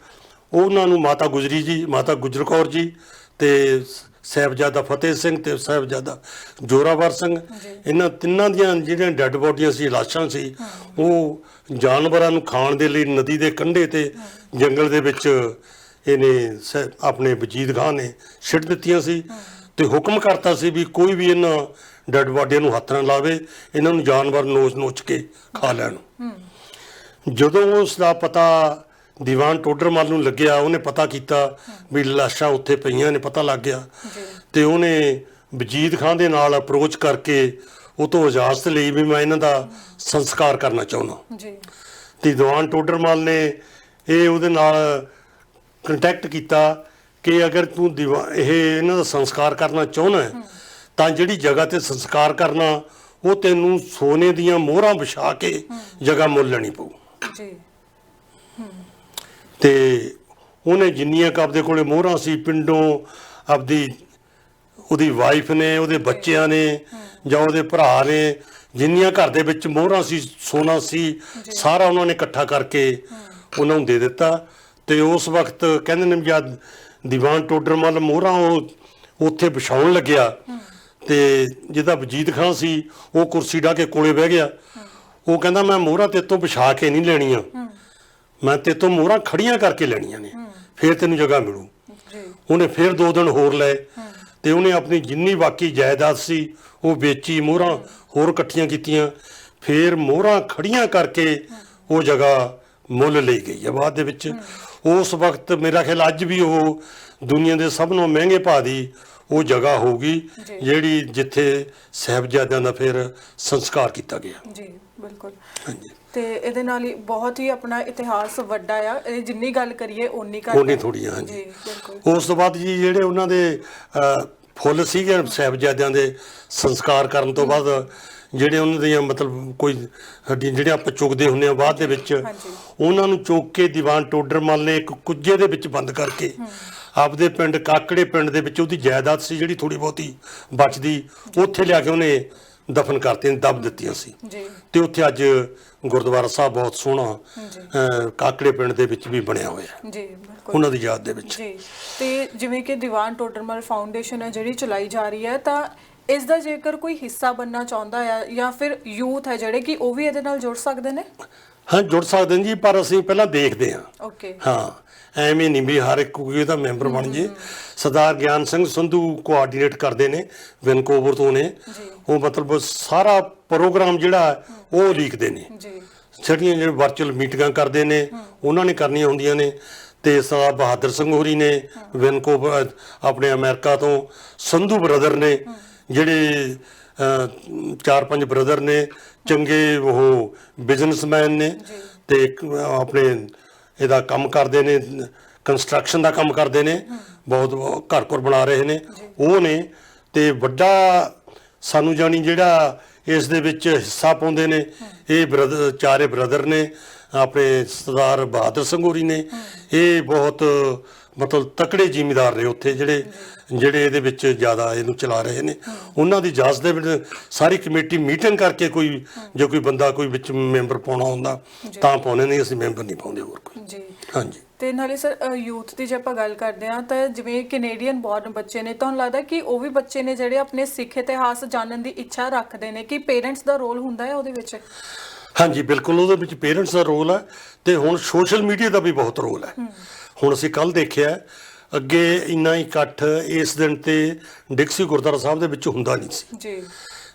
B: ਉਹਨਾਂ ਨੂੰ ਮਾਤਾ ਗੁਜਰੀ ਜੀ ਮਾਤਾ ਗੁਜਰ ਕੌਰ ਜੀ ਤੇ ਸਾਹਿਬਜ਼ਾਦਾ ਫਤਿਹ ਸਿੰਘ ਤੇ ਸਾਹਿਬਜ਼ਾਦਾ ਜੋਰਾਵਰ ਸਿੰਘ। ਇਹਨਾਂ ਤਿੰਨਾਂ ਦੀਆਂ ਜਿਹੜੀਆਂ ਡੈੱਡ ਬੋਡੀਆਂ ਸੀ ਲਾਸ਼ਾਂ ਸੀ ਉਹ ਜਾਨਵਰਾਂ ਨੂੰ ਖਾਣ ਦੇ ਲਈ ਨਦੀ ਦੇ ਕੰਢੇ ਤੇ ਜੰਗਲ ਦੇ ਵਿੱਚ ਇਹਨੇ ਆਪਣੇ ਵਜੀਦ ਖਾਨ ਨੇ ਛਿੱਟ ਦਿੱਤੀਆਂ ਸੀ ਤੇ ਹੁਕਮ ਕਰਤਾ ਸੀ ਵੀ ਕੋਈ ਵੀ ਇਹਨਾਂ ਡੈੱਡ ਬੋਡੀਆਂ ਨੂੰ ਹੱਥ ਨਾ ਲਾਵੇ ਇਹਨਾਂ ਨੂੰ ਜਾਨਵਰ ਨੋਚ ਨੋਚ ਕੇ ਖਾ ਲੈਣ। ਜਦੋਂ ਉਸ ਦਾ ਪਤਾ ਦੀਵਾਨ ਟੋਡਰਮਲ ਨੂੰ ਲੱਗਿਆ ਉਹਨੇ ਪਤਾ ਕੀਤਾ ਵੀ ਲਾਸ਼ਾਂ ਉੱਥੇ ਪਈਆਂ ਨੇ ਪਤਾ ਲੱਗ ਗਿਆ। ਤੇ ਉਹਨੇ ਵਜੀਦ ਖਾਨ ਦੇ ਨਾਲ ਅਪਰੋਚ ਕਰਕੇ ਉਹ ਤੋਂ ਇਜਾਜ਼ਤ ਲਈ ਵੀ ਮੈਂ ਇਹਨਾਂ ਦਾ ਸੰਸਕਾਰ ਕਰਨਾ ਚਾਹੁੰਦਾ।
A: ਜੀ।
B: ਤੇ ਦੀਵਾਨ ਟੋਡਰਮਲ ਨੇ ਇਹ ਉਹਦੇ ਨਾਲ ਕੰਟੈਕਟ ਕੀਤਾ ਕਿ ਅਗਰ ਤੂੰ ਇਹ ਇਹਨਾਂ ਦਾ ਸੰਸਕਾਰ ਕਰਨਾ ਚਾਹੁੰਦਾ ਹੈ, ਤਾਂ ਜਿਹੜੀ ਜਗ੍ਹਾ ਤੇ ਸੰਸਕਾਰ ਕਰਨਾ ਉਹ ਤੈਨੂੰ ਸੋਨੇ ਦੀਆਂ ਮੋਹਰਾਂ ਵਿਛਾ ਕੇ ਜਗ੍ਹਾ ਮੁੱਲ ਲੈਣੀ ਪਊ।
A: ਜੀ।
B: ਤੇ ਉਹਨੇ ਜਿੰਨੀਆਂ ਕੁ ਆਪਦੇ ਕੋਲੇ ਮੋਹਰਾਂ ਸੀ ਪਿੰਡੋਂ ਆਪਦੀ ਉਹਦੀ ਵਾਈਫ ਨੇ ਉਹਦੇ ਬੱਚਿਆਂ ਨੇ ਜਾਂ ਉਹਦੇ ਭਰਾ ਨੇ ਜਿੰਨੀਆਂ ਘਰ ਦੇ ਵਿੱਚ ਮੋਹਰਾਂ ਸੀ ਸੋਨਾ ਸੀ ਸਾਰਾ ਉਹਨਾਂ ਨੇ ਇਕੱਠਾ ਕਰਕੇ ਉਹਨਾਂ ਨੂੰ ਦੇ ਦਿੱਤਾ ਤੇ ਉਸ ਵਕਤ ਕਹਿੰਦੇ ਨੇ ਜਦ ਦੀਵਾਨ ਟੋਡਰਮਲ ਮੋਹਰਾਂ ਉਹ ਉੱਥੇ ਵਿਛਾਉਣ ਲੱਗਿਆ। ਤੇ ਜਿਹਦਾ ਵਜੀਦ ਖਾਨ ਸੀ ਉਹ ਕੁਰਸੀ ਢਾ ਕੇ ਕੋਲੇ ਬਹਿ ਗਿਆ। ਉਹ ਕਹਿੰਦਾ ਮੈਂ ਮੋਹਰਾਂ ਤੇ ਤੋਂ ਵਿਛਾ ਕੇ ਨਹੀਂ ਲੈਣੀਆਂ। ਮੈਂ ਤੇ ਤੋਂ ਮੋਹਰਾਂ ਖੜੀਆਂ ਕਰਕੇ ਲੈਣੀਆਂ ਨੇ। ਫਿਰ ਤੈਨੂੰ ਜਗ੍ਹਾ ਮਿਲੂ।
A: ਜੀ।
B: ਉਹਨੇ ਫਿਰ ਦੋ ਦਿਨ ਹੋਰ ਲਏ। ਤੇ ਉਹਨੇ ਆਪਣੀ ਜਿੰਨੀ ਬਾਕੀ ਜਾਇਦਾਦ ਸੀ ਉਹ ਵੇਚੀ ਮੋਹਰਾਂ ਹੋਰ ਇਕੱਠੀਆਂ ਕੀਤੀਆਂ। ਫਿਰ ਮੋਹਰਾਂ ਖੜੀਆਂ ਕਰਕੇ ਉਹ ਜਗ੍ਹਾ ਮੁੱਲ ਲਈ ਗਈ ਹੈ ਬਾਅਦ ਦੇ ਵਿੱਚ। ਉਸ ਵਕਤ ਮੇਰਾ ਖਿਆਲ ਅੱਜ ਵੀ ਉਹ ਦੁਨੀਆ ਦੇ ਸਭ ਤੋਂ ਮਹਿੰਗੇ ਭਾਅ ਦੀ ਉਹ ਜਗ੍ਹਾ ਹੋਊਗੀ। ਜਿਹੜੀ ਜਿੱਥੇ ਸਾਹਿਬਜ਼ਾਦਿਆਂ ਦਾ ਫਿਰ ਸੰਸਕਾਰ ਕੀਤਾ ਗਿਆ।
A: ਜੀ ਬਿਲਕੁਲ।
B: ਹਾਂਜੀ।
A: ਤੇ ਇਹਦੇ ਨਾਲ ਹੀ ਬਹੁਤ ਹੀ ਆਪਣਾ ਇਤਿਹਾਸ ਵੱਡਾ ਆ ਇਹ ਜਿੰਨੀ ਗੱਲ ਕਰੀਏ ਓਨੀ ਘੱਟ।
B: ਥੋੜ੍ਹੀ ਆ, ਹਾਂਜੀ।
A: ਬਿਲਕੁਲ
B: ਉਸ ਤੋਂ ਬਾਅਦ ਜੀ ਜਿਹੜੇ ਉਹਨਾਂ ਦੇ ਅਹ, ਫੁੱਲ ਸੀਗੇ ਸਾਹਿਬਜ਼ਾਦਿਆਂ ਦੇ ਸੰਸਕਾਰ ਕਰਨ ਤੋਂ ਬਾਅਦ ਜਿਹੜੇ ਉਹਨਾਂ ਦੀਆਂ ਮਤਲਬ ਕੋਈ ਹੱਡੀ ਜਿਹੜੇ ਆਪਾਂ ਚੁੱਕਦੇ ਹੁੰਦੇ ਆ ਬਾਅਦ ਦੇ ਵਿੱਚ
A: ਹਾਂਜੀ।
B: ਉਹਨਾਂ ਨੂੰ ਚੁੱਕ ਕੇ ਦੀਵਾਨ ਟੋਡਰਮਲ ਨੇ ਇੱਕ ਕੁੱਜੇ ਦੇ ਵਿੱਚ ਬੰਦ ਕਰਕੇ ਆਪਦੇ ਪਿੰਡ ਕਾਕੜੇ ਪਿੰਡ ਦੇ ਵਿੱਚ ਉਹਦੀ ਜਾਇਦਾਦ ਸੀ ਜਿਹੜੀ ਥੋੜੀ ਬਹੁਤੀ ਬਚਦੀ ਉੱਥੇ ਲਿਆ ਕੇ ਉਹਨੇ ਦਫਨ ਕਰਤੇ ਦਬ ਦਿੱਤੀਆਂ ਸੀ।
A: ਜੀ।
B: ਤੇ ਉੱਥੇ ਅੱਜ ਗੁਰਦੁਆਰਾ ਸਾਹਿਬ ਬਹੁਤ ਸੋਹਣਾ। ਅਹ, ਕਾਕੜੇ ਪਿੰਡ ਦੇ ਵਿੱਚ ਵੀ ਬਣਿਆ ਹੋਇਆ। ਹੈ
A: ਜੀ ਬਿਲਕੁਲ।
B: ਉਹਨਾਂ ਦੀ ਯਾਦ ਦੇ ਵਿੱਚ।
A: ਜੀ। ਤੇ ਜਿਵੇਂ ਕਿ ਦੀਵਾਨ ਟੋਡਰਮਲ ਫਾਊਂਡੇਸ਼ਨ ਹੈ ਜਿਹੜੀ ਚਲਾਈ ਜਾ ਰਹੀ ਹੈ ਤਾਂ ਇਸ ਦਾ ਜੇਕਰ ਕੋਈ ਹਿੱਸਾ ਬੰਨਣਾ ਚਾਹੁੰਦਾ ਹੈ ਜਾਂ ਫਿਰ ਯੂਥ ਹੈ ਜਿਹੜੇ ਕਿ ਉਹ ਵੀ ਇਹਦੇ ਨਾਲ ਜੁੜ ਸਕਦੇ ਨੇ?
B: ਹਾਂ ਜੁੜ ਸਕਦੇ ਨੇ ਜੀ ਪਰ ਅਸੀਂ ਪਹਿਲਾਂ ਦੇਖਦੇ ਹਾਂ।
A: ਓਕੇ
B: ਹਾਂ ਐਵੇਂ ਨਹੀਂ ਵੀ ਹਰ ਇੱਕ ਕੋਈ ਇਹਦਾ ਮੈਂਬਰ ਬਣ ਜੇ। ਸਰਦਾਰ ਗਿਆਨ ਸਿੰਘ ਸੰਧੂ ਕੋਆਰਡੀਨੇਟ ਕਰਦੇ ਨੇ ਵੈਨਕੂਵਰ ਤੋਂ ਨੇ। ਉਹ ਮਤਲਬ ਸਾਰਾ ਪ੍ਰੋਗਰਾਮ ਜਿਹੜਾ ਉਹ ਲਿਖਦੇ ਨੇ।
A: ਜੀ।
B: ਛੜੀਆਂ ਜਿਹੜੇ ਵਰਚੁਅਲ ਮੀਟਿੰਗਾਂ ਕਰਦੇ ਨੇ ਉਹਨਾਂ ਨੇ ਕਰਨੀਆਂ ਹੁੰਦੀਆਂ ਨੇ। ਤੇ ਸਰਦਾਰ ਬਹਾਦਰ ਸਿੰਘ ਹੋਰੀ ਨੇ ਵੈਨਕੂਵਰ ਆਪਣੇ ਅਮਰੀਕਾ ਤੋਂ ਸੰਧੂ ਬ੍ਰਦਰ ਨੇ ਜਿਹੜੇ ਚਾਰ ਪੰਜ ਬ੍ਰਦਰ ਨੇ ਚੰਗੇ ਉਹ ਬਿਜ਼ਨਸਮੈਨ ਨੇ ਤੇ ਇੱਕ ਆਪਣੇ ਇਹਦਾ ਕੰਮ ਕਰਦੇ ਨੇ ਕੰਸਟਰਕਸ਼ਨ ਦਾ ਕੰਮ ਕਰਦੇ ਨੇ ਬਹੁਤ ਘਰ ਘਰ ਬਣਾ ਰਹੇ ਨੇ। ਉਹ ਨੇ ਤੇ ਵੱਡਾ ਸਾਨੂੰ ਜਾਣੀ ਜਿਹੜਾ ਇਸ ਦੇ ਵਿੱਚ ਹਿੱਸਾ ਪਾਉਂਦੇ ਨੇ ਇਹ ਬ੍ਰਦਰ ਚਾਰੇ ਬ੍ਰਦਰ ਨੇ ਆਪਣੇ ਸਰਦਾਰ ਬਹਾਦਰ ਸਿੰਘ ਹੋਰੀ ਨੇ ਇਹ ਬਹੁਤ ਮਤਲਬ ਤਕੜੇ ਜ਼ਿਮੀਦਾਰ ਨੇ ਉੱਥੇ ਜਿਹੜੇ ਜਿਹੜੇ ਇਹਦੇ ਵਿੱਚ ਜ਼ਿਆਦਾ ਇਹਨੂੰ ਚਲਾ ਰਹੇ ਨੇ। ਉਹਨਾਂ ਦੀ ਇਜਾਜ਼ਤ ਦੇ ਵਿੱਚ ਸਾਰੀ ਕਮੇਟੀ ਮੀਟਿੰਗ ਕਰਕੇ ਕੋਈ ਜੇ ਕੋਈ ਬੰਦਾ ਕੋਈ ਵਿੱਚ ਮੈਂਬਰ ਪਾਉਣਾ ਹੁੰਦਾ ਤਾਂ ਪਾਉਣੇ ਨਹੀਂ ਅਸੀਂ ਮੈਂਬਰ ਨਹੀਂ ਪਾਉਂਦੇ ਹੋਰ ਕੋਈ।
A: ਜੀ।
B: ਹਾਂਜੀ।
A: ਤੇ ਨਾਲੇ ਸਰ ਯੂਥ ਦੀ ਜੇ ਆਪਾਂ ਗੱਲ ਕਰਦੇ ਹਾਂ ਤਾਂ ਜਿਵੇਂ ਕੈਨੇਡੀਅਨ ਬੋਰਨ ਬੱਚੇ ਨੇ ਤੁਹਾਨੂੰ ਲੱਗਦਾ ਕਿ ਉਹ ਵੀ ਬੱਚੇ ਨੇ ਜਿਹੜੇ ਆਪਣੇ ਸਿੱਖ ਇਤਿਹਾਸ ਜਾਣਨ ਦੀ ਇੱਛਾ ਰੱਖਦੇ ਨੇ ਕਿ ਪੇਰੈਂਟਸ ਦਾ ਰੋਲ ਹੁੰਦਾ ਹੈ ਉਹਦੇ ਵਿੱਚ?
B: ਹਾਂਜੀ ਬਿਲਕੁਲ ਉਹਦੇ ਵਿੱਚ ਪੇਰੈਂਟਸ ਦਾ ਰੋਲ ਹੈ ਤੇ ਹੁਣ ਸੋਸ਼ਲ ਮੀਡੀਆ ਦਾ ਵੀ ਬਹੁਤ ਰੋਲ ਹੈ ਹੁਣ ਅਸੀਂ ਕੱਲ ਦੇਖਿਆ ਅੱਗੇ ਇੰਨਾ ਇਕੱਠ ਇਸ ਦਿਨ ਤੇ ਡਿਕਸੀ ਗੁਰਦੁਆਰਾ ਸਾਹਿਬ ਦੇ ਵਿੱਚ ਹੁੰਦਾ ਨਹੀਂ ਸੀ।
A: ਜੀ।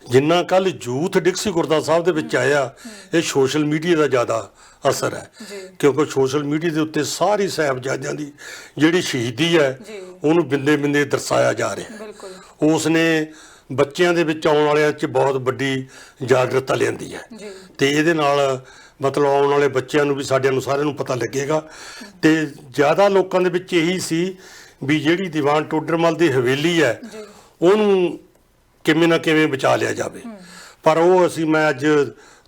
B: ਜਿੰਨਾ ਕੱਲ ਯੂਥ ਡਿਕਸੀ ਗੁਰਦੁਆਰਾ ਸਾਹਿਬ ਦੇ ਵਿੱਚ ਆਇਆ ਇਹ ਸੋਸ਼ਲ ਮੀਡੀਆ ਦਾ ਜ਼ਿਆਦਾ ਅਸਰ ਹੈ। ਕਿਉਂਕਿ ਸੋਸ਼ਲ ਮੀਡੀਆ ਦੇ ਉੱਤੇ ਸਾਰੀ ਸਾਹਿਬਜ਼ਾਦਿਆਂ ਦੀ ਜਿਹੜੀ ਸ਼ਹੀਦੀ ਹੈ। ਉਹਨੂੰ ਬਿੰਦੇ ਬਿੰਦੇ ਦਰਸਾਇਆ ਜਾ ਰਿਹਾ। ਹੈ
A: ਬਿਲਕੁਲ।
B: ਉਸ ਨੇ ਬੱਚਿਆਂ ਦੇ ਵਿੱਚ ਆਉਣ ਵਾਲਿਆਂ 'ਚ ਬਹੁਤ ਵੱਡੀ ਜਾਗਰੂਕਤਾ ਲਿਆਂਦੀ ਹੈ।
A: ਜੀ।
B: ਤੇ ਇਹਦੇ ਨਾਲ ਮਤਲਬ ਆਉਣ ਵਾਲੇ ਬੱਚਿਆਂ ਨੂੰ ਵੀ ਸਾਡਿਆਂ ਨੂੰ ਸਾਰਿਆਂ ਨੂੰ ਪਤਾ ਲੱਗੇਗਾ। ਤੇ ਜ਼ਿਆਦਾ ਲੋਕਾਂ ਦੇ ਵਿੱਚ ਇਹੀ ਸੀ ਵੀ ਜਿਹੜੀ ਦੀਵਾਨ ਟੋਡਰਮਲ ਦੀ ਹਵੇਲੀ ਹੈ ਉਹਨੂੰ ਕਿਵੇਂ ਨਾ ਕਿਵੇਂ ਬਚਾ ਲਿਆ ਜਾਵੇ। ਪਰ ਉਹ ਅਸੀਂ ਮੈਂ ਅੱਜ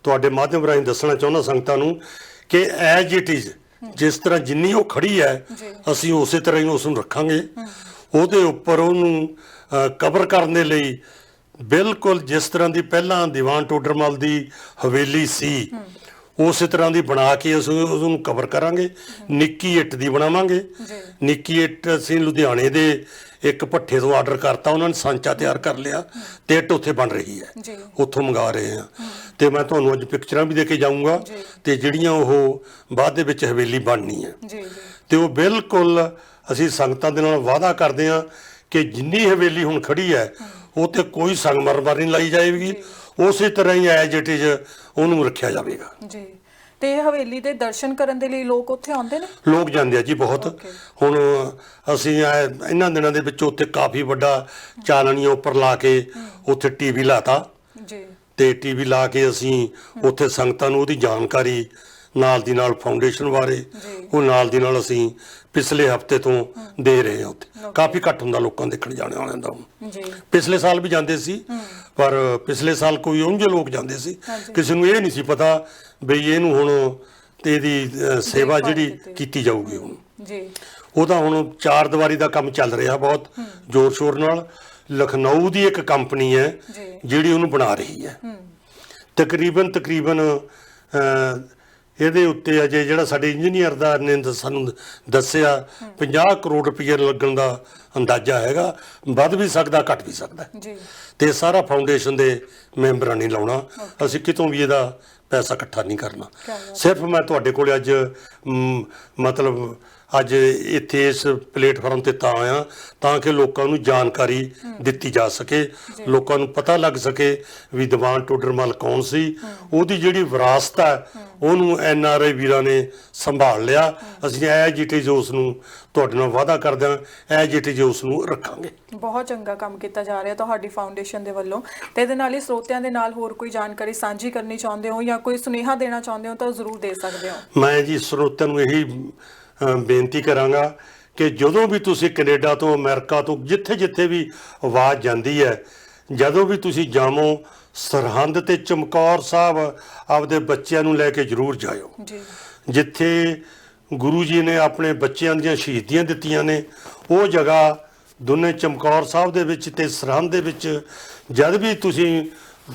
B: ਤੁਹਾਡੇ ਮਾਧਿਅਮ ਰਾਹੀਂ ਦੱਸਣਾ ਚਾਹੁੰਦਾ ਸੰਗਤਾਂ ਨੂੰ ਕਿ ਐਜ ਇਟ ਇਜ਼ ਜਿਸ ਤਰ੍ਹਾਂ ਜਿੰਨੀ ਉਹ ਖੜੀ ਹੈ। ਅਸੀਂ ਉਸੇ ਤਰ੍ਹਾਂ ਹੀ ਉਸ ਨੂੰ ਰੱਖਾਂਗੇ ਉਹਦੇ ਉੱਪਰ ਉਹਨੂੰ ਕਵਰ ਕਰਨ ਦੇ ਲਈ ਬਿਲਕੁਲ ਜਿਸ ਤਰ੍ਹਾਂ ਦੀ ਪਹਿਲਾਂ ਦੀਵਾਨ ਟੋਡਰਮਲ ਦੀ ਹਵੇਲੀ ਸੀ ਉਸੇ ਤਰ੍ਹਾਂ ਦੀ ਬਣਾ ਕੇ ਅਸੀਂ ਉਹਨੂੰ ਕਵਰ ਕਰਾਂਗੇ ਨਿੱਕੀ ਇੱਟ ਦੀ ਬਣਾਵਾਂਗੇ।
A: ਜੀ।
B: ਨਿੱਕੀ ਇੱਟ ਅਸੀਂ ਲੁਧਿਆਣੇ ਦੇ ਇੱਕ ਭੱਠੇ ਤੋਂ ਆਰਡਰ ਕਰਤਾ ਉਹਨਾਂ ਨੇ ਸਾਂਚਾ ਤਿਆਰ ਕਰ ਲਿਆ ਤੇ ਇੱਟ ਉੱਥੇ ਬਣ ਰਹੀ ਹੈ। ਉੱਥੋਂ ਮੰਗਾ ਰਹੇ ਆ ਤੇ ਮੈਂ ਤੁਹਾਨੂੰ ਅੱਜ ਪਿਕਚਰਾਂ ਵੀ ਦੇ ਕੇ ਜਾਊਂਗਾ। ਤੇ ਜਿਹੜੀਆਂ ਉਹ ਬਾਅਦ ਦੇ ਵਿੱਚ ਹਵੇਲੀ ਬਣਨੀ ਹੈ। ਤੇ ਉਹ ਬਿਲਕੁਲ ਅਸੀਂ ਸੰਗਤਾਂ ਦੇ ਨਾਲ ਵਾਅਦਾ ਕਰਦੇ ਹਾਂ ਕਿ ਜਿੰਨੀ ਹਵੇਲੀ ਹੁਣ ਖੜੀ ਹੈ ਉਹ ਤੇ ਕੋਈ ਸੰਗਮਰਮਰ ਨਹੀਂ ਲਾਈ ਜਾਏਗੀ। ਉਸੇ ਤਰ੍ਹਾਂ ਹੀ ਐਜ ਇਟ ਇਜ਼ ਉਹਨੂੰ ਰੱਖਿਆ ਜਾਵੇਗਾ।
A: ਜੀ। ਤੇ ਇਹ ਹਵੇਲੀ ਦੇ ਦਰਸ਼ਨ ਕਰਨ ਦੇ ਲਈ ਲੋਕ ਉੱਥੇ ਆਉਂਦੇ ਨੇ?
B: ਲੋਕ ਜਾਂਦੇ ਆ ਜੀ ਬਹੁਤ. ਹੁਣ ਅਸੀਂ ਇਹਨਾਂ ਦਿਨਾਂ ਦੇ ਵਿੱਚ ਉੱਥੇ ਕਾਫੀ ਵੱਡਾ ਚਾਨਣੀਆਂ ਉੱਪਰ ਲਾ ਕੇ ਉੱਥੇ ਟੀਵੀ ਲਾਤਾ।
A: ਜੀ।
B: ਤੇ ਟੀਵੀ ਲਾ ਕੇ ਅਸੀਂ ਉੱਥੇ ਸੰਗਤਾਂ ਨੂੰ ਉਹਦੀ ਜਾਣਕਾਰੀ ਨਾਲ ਦੀ ਨਾਲ ਫਾਊਂਡੇਸ਼ਨ ਬਾਰੇ। ਉਹ ਨਾਲ ਦੀ ਨਾਲ ਅਸੀਂ ਪਿਛਲੇ ਹਫ਼ਤੇ ਤੋਂ ਦੇ ਰਹੇ ਹਾਂ ਉੱਥੇ. ਕਾਫੀ ਘੱਟ ਹੁੰਦਾ ਲੋਕਾਂ ਦੇਖਣ ਜਾਣੇ ਵਾਲਿਆਂ ਦਾ।
A: ਜੀ
B: ਪਿਛਲੇ ਸਾਲ ਵੀ ਜਾਂਦੇ ਸੀ ਪਰ ਪਿਛਲੇ ਸਾਲ ਕੋਈ ਉਂਝ ਲੋਕ ਜਾਂਦੇ ਸੀ। ਕਿਸੇ ਨੂੰ ਇਹ ਨਹੀਂ ਸੀ ਪਤਾ ਬਈ ਇਹਨੂੰ ਹੁਣ ਤੇ ਇਹਦੀ ਅ, ਸੇਵਾ ਜਿਹੜੀ
A: ਕੀਤੀ।
B: ਜਾਊਗੀ ਹੁਣ
A: ਜੀ
B: ਉਹਦਾ ਹੁਣ ਚਾਰ ਦੀਵਾਰੀ ਦਾ ਕੰਮ ਚੱਲ ਰਿਹਾ ਬਹੁਤ ਜ਼ੋਰ ਸ਼ੋਰ ਨਾਲ ਲਖਨਊ ਦੀ ਇੱਕ ਕੰਪਨੀ ਹੈ। ਜਿਹੜੀ ਉਹਨੂੰ ਬਣਾ ਰਹੀ ਹੈ ਤਕਰੀਬਨ ਤਕਰੀਬਨ ਇਹਦੇ ਉੱਤੇ ਅਜੇ ਜਿਹੜਾ ਸਾਡੇ ਇੰਜੀਨੀਅਰ ਦਾ ਨੇ ਦ- ਸਾਨੂੰ ਦੱਸਿਆ 50 ਕਰੋੜ ਰੁਪਏ ਲੱਗਣ ਦਾ ਅੰਦਾਜ਼ਾ ਹੈਗਾ ਵੱਧ ਵੀ ਸਕਦਾ ਘਟ ਵੀ ਸਕਦਾ।
A: ਜੀ।
B: ਤੇ ਸਾਰਾ ਫਾਊਂਡੇਸ਼ਨ ਦੇ ਮੈਂਬਰਾਂ ਨੇ ਲਾਉਣਾ ਅਸੀਂ ਕਿਤੋਂ ਵੀ ਇਹਦਾ ਪੈਸਾ ਇਕੱਠਾ ਨਹੀਂ ਕਰਨਾ।
A: ਕਿਆ ਬਾਤ।
B: ਸਿਰਫ ਮੈਂ ਤੁਹਾਡੇ ਕੋਲੇ ਅੱਜ ਮ, ਮਤਲਬ ਅੱਜ ਇੱਥੇ ਇਸ ਪਲੇਟਫਾਰਮ ਤੇ ਤਾਂ ਆਇਆ ਤਾਂ ਕਿ ਲੋਕਾਂ ਨੂੰ ਜਾਣਕਾਰੀ ਦਿੱਤੀ ਜਾ ਸਕੇ ਲੋਕਾਂ ਨੂੰ ਪਤਾ ਲੱਗ ਸਕੇ ਵੀ ਦੀਵਾਨ ਟੋਡਰਮਲ ਕੌਣ ਸੀ। ਉਹਦੀ ਜਿਹੜੀ ਵਿਰਾਸਤ ਹੈ ਉਹਨੂੰ ਐਨ ਆਰ ਆਈ ਵੀਰਾਂ ਨੇ ਸੰਭਾਲ ਲਿਆ। ਅਸੀਂ ਐਜੀਟੇਜ ਉਸ ਨੂੰ ਤੁਹਾਡੇ ਨਾਲ ਵਾਅਦਾ ਕਰਦੇ ਹਾਂ ਐਜੀਟੇਜ ਉਸ ਨੂੰ ਰੱਖਾਂਗੇ।
A: ਬਹੁਤ ਚੰਗਾ ਕੰਮ ਕੀਤਾ ਜਾ ਰਿਹਾ ਤੁਹਾਡੀ ਫਾਊਂਡੇਸ਼ਨ ਦੇ ਵੱਲੋਂ। ਤੇ ਇਹਦੇ ਨਾਲ ਹੀ ਸਰੋਤਿਆਂ ਦੇ ਨਾਲ ਹੋਰ ਕੋਈ ਜਾਣਕਾਰੀ ਸਾਂਝੀ ਕਰਨੀ ਚਾਹੁੰਦੇ ਹੋ ਜਾਂ ਕੋਈ ਸੁਨੇਹਾ ਦੇਣਾ ਚਾਹੁੰਦੇ ਹੋ ਤਾਂ ਜ਼ਰੂਰ ਦੇ ਸਕਦੇ ਹੋ।
B: ਮੈਂ ਜੀ ਸਰੋਤਿਆਂ ਨੂੰ ਇਹੀ ਬੇਨਤੀ ਕਰਾਂਗਾ ਕਿ ਜਦੋਂ ਵੀ ਤੁਸੀਂ ਕੈਨੇਡਾ ਤੋਂ ਅਮਰੀਕਾ ਤੋਂ ਜਿੱਥੇ-ਜਿੱਥੇ ਵੀ ਆਵਾਜ਼ ਜਾਂਦੀ ਹੈ ਜਦੋਂ ਵੀ ਤੁਸੀਂ ਜਾਵੋ ਸਰਹੰਦ ਤੇ ਚਮਕੌਰ ਸਾਹਿਬ ਆਪਦੇ ਬੱਚਿਆਂ ਨੂੰ ਲੈ ਕੇ ਜ਼ਰੂਰ ਜਾਇਓ।
A: ਜੀ।
B: ਜਿੱਥੇ ਗੁਰੂ ਜੀ ਨੇ ਆਪਣੇ ਬੱਚਿਆਂ ਦੀਆਂ ਸ਼ਹੀਦੀਆਂ ਦਿੱਤੀਆਂ ਨੇ ਉਹ ਜਗ੍ਹਾ ਦੋਨੇ ਚਮਕੌਰ ਸਾਹਿਬ ਦੇ ਵਿੱਚ ਤੇ ਸਰਹੰਦ ਦੇ ਵਿੱਚ ਜਦ ਵੀ ਤੁਸੀਂ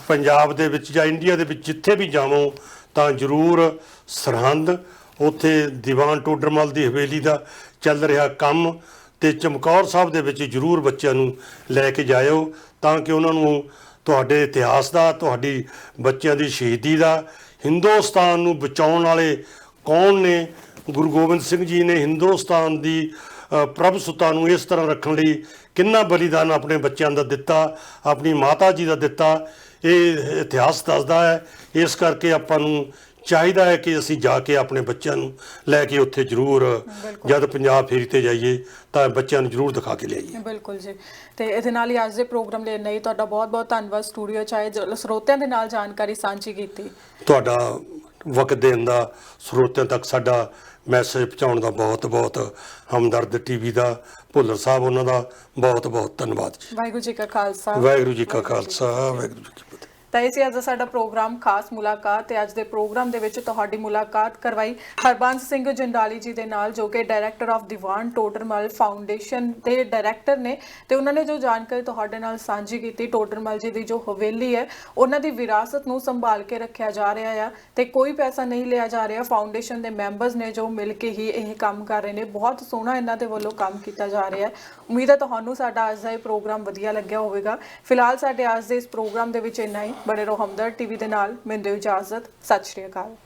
B: ਪੰਜਾਬ ਦੇ ਵਿੱਚ ਜਾਂ ਇੰਡੀਆ ਦੇ ਵਿੱਚ ਜਿੱਥੇ ਵੀ ਜਾਵੋ ਤਾਂ ਜ਼ਰੂਰ ਸਰਹੰਦ ਉੱਥੇ ਦੀਵਾਨ ਟੋਡਰਮਲ ਦੀ ਹਵੇਲੀ ਦਾ ਚੱਲ ਰਿਹਾ ਕੰਮ ਤੇ ਚਮਕੌਰ ਸਾਹਿਬ ਦੇ ਵਿੱਚ ਜ਼ਰੂਰ ਬੱਚਿਆਂ ਨੂੰ ਲੈ ਕੇ ਜਾਇਓ ਤਾਂ ਕਿ ਉਹਨਾਂ ਨੂੰ ਤੁਹਾਡੇ ਇਤਿਹਾਸ ਦਾ, ਤੁਹਾਡੀ ਬੱਚਿਆਂ ਦੀ ਸ਼ਹੀਦੀ ਦਾ, ਹਿੰਦੁਸਤਾਨ ਨੂੰ ਬਚਾਉਣ ਵਾਲੇ ਕੌਣ ਨੇ? ਗੁਰੂ ਗੋਬਿੰਦ ਸਿੰਘ ਜੀ ਨੇ ਹਿੰਦੁਸਤਾਨ ਦੀ ਪ੍ਰਭਸੁਤਾ ਨੂੰ ਇਸ ਤਰ੍ਹਾਂ ਰੱਖਣ ਲਈ ਕਿੰਨਾ ਬਲੀਦਾਨ ਆਪਣੇ ਬੱਚਿਆਂ ਦਾ ਦਿੱਤਾ, ਆਪਣੀ ਮਾਤਾ ਜੀ ਦਾ ਦਿੱਤਾ, ਇਹ ਇਤਿਹਾਸ ਦੱਸਦਾ ਹੈ। ਇਸ ਕਰਕੇ ਆਪਾਂ ਨੂੰ ਚਾਹੀਦਾ ਹੈ ਕਿ ਅਸੀਂ ਜਾ ਕੇ ਆਪਣੇ ਬੱਚਿਆਂ ਨੂੰ ਲੈ ਕੇ ਉੱਥੇ ਜ਼ਰੂਰ। ਜਦ ਪੰਜਾਬ ਫੇਰੀ ਤੇ ਜਾਈਏ ਤਾਂ ਬੱਚਿਆਂ ਨੂੰ ਜ਼ਰੂਰ ਦਿਖਾ ਕੇ ਲਿਆਈਏ।
A: ਬਿਲਕੁਲ ਜੀ। ਤੇ ਇਹਦੇ ਨਾਲ ਹੀ ਅੱਜ ਦੇ ਪ੍ਰੋਗਰਾਮ ਲਈ ਨਹੀਂ ਤੁਹਾਡਾ ਬਹੁਤ ਬਹੁਤ ਧੰਨਵਾਦ ਸਟੂਡੀਓ ਚਾਹੇ ਜੋ ਸਰੋਤਿਆਂ ਦੇ ਨਾਲ ਜਾਣਕਾਰੀ ਸਾਂਝੀ ਕੀਤੀ।
B: ਤੁਹਾਡਾ ਵਕਤ ਦੇਣ ਦਾ ਸਰੋਤਿਆਂ ਤੱਕ ਸਾਡਾ ਮੈਸੇਜ ਪਹੁੰਚਾਉਣ ਦਾ ਬਹੁਤ ਬਹੁਤ ਹਮਦਰਦ। ਟੀਵੀ ਦਾ ਭੁੱਲਰ ਸਾਹਿਬ ਉਹਨਾਂ ਦਾ ਬਹੁਤ ਬਹੁਤ ਧੰਨਵਾਦ ਜੀ।
A: ਵਾਹਿਗੁਰੂ ਜੀ ਕਾ ਖਾਲਸਾ।
B: ਵਾਹਿਗੁਰੂ ਜੀ ਕਾ ਖਾਲਸਾ ਵਾਹਿਗੁਰੂ ਜੀ
A: ਤਾਂ ਇਹ ਸੀ ਅੱਜ ਦਾ ਸਾਡਾ ਪ੍ਰੋਗਰਾਮ, ਖਾਸ ਮੁਲਾਕਾਤ ਤੇ ਅੱਜ ਦੇ ਪ੍ਰੋਗਰਾਮ ਦੇ ਵਿੱਚ ਤੁਹਾਡੀ ਮੁਲਾਕਾਤ ਕਰਵਾਈ ਹਰਬੰਸ ਸਿੰਘ ਜੰਡਾਲੀ ਜੀ ਦੇ ਨਾਲ, ਜੋ ਕਿ director of Diwan Todarmal foundation ਦੇ ਡਾਇਰੈਕਟਰ ਨੇ ਤੇ ਉਹਨਾਂ ਨੇ ਜੋ ਜਾਣਕਾਰੀ ਤੁਹਾਡੇ ਨਾਲ ਸਾਂਝੀ ਕੀਤੀ ਟੋਟਰਮਲ ਜੀ ਦੀ ਜੋ ਹਵੇਲੀ ਹੈ, ਉਹਨਾਂ ਦੀ ਵਿਰਾਸਤ ਨੂੰ ਸੰਭਾਲ ਕੇ ਰੱਖਿਆ ਜਾ ਰਿਹਾ ਆ ਤੇ ਕੋਈ ਪੈਸਾ ਨਹੀਂ ਲਿਆ ਜਾ ਰਿਹਾ। ਫਾਊਂਡੇਸ਼ਨ ਦੇ ਮੈਂਬਰਸ ਨੇ ਜੋ ਮਿਲ ਕੇ ਹੀ ਇਹ ਕੰਮ ਕਰ ਰਹੇ ਨੇ। ਬਹੁਤ ਸੋਹਣਾ ਇਹਨਾਂ ਦੇ ਵੱਲੋਂ ਕੰਮ ਕੀਤਾ ਜਾ ਰਿਹਾ। ਹੈ ਉਮੀਦ ਹੈ ਤੁਹਾਨੂੰ ਸਾਡਾ ਅੱਜ ਦਾ ਇਹ ਪ੍ਰੋਗਰਾਮ ਵਧੀਆ ਲੱਗਿਆ ਹੋਵੇਗਾ। ਫਿਲਹਾਲ ਸਾਡੇ ਅੱਜ ਦੇ ਇਸ ਪ੍ਰੋਗਰਾਮ ਦੇ ਵਿੱਚ ਇੰਨਾ ਹੀ। ਬੜੇ ਰਹੋ ਹਮਦਰ ਟੀਵੀ ਦੇ ਨਾਲ। ਮੈਨੂੰ ਦਿਓ ਇਜਾਜ਼ਤ। ਸਤਿ ਸ਼੍ਰੀ ਅਕਾਲ।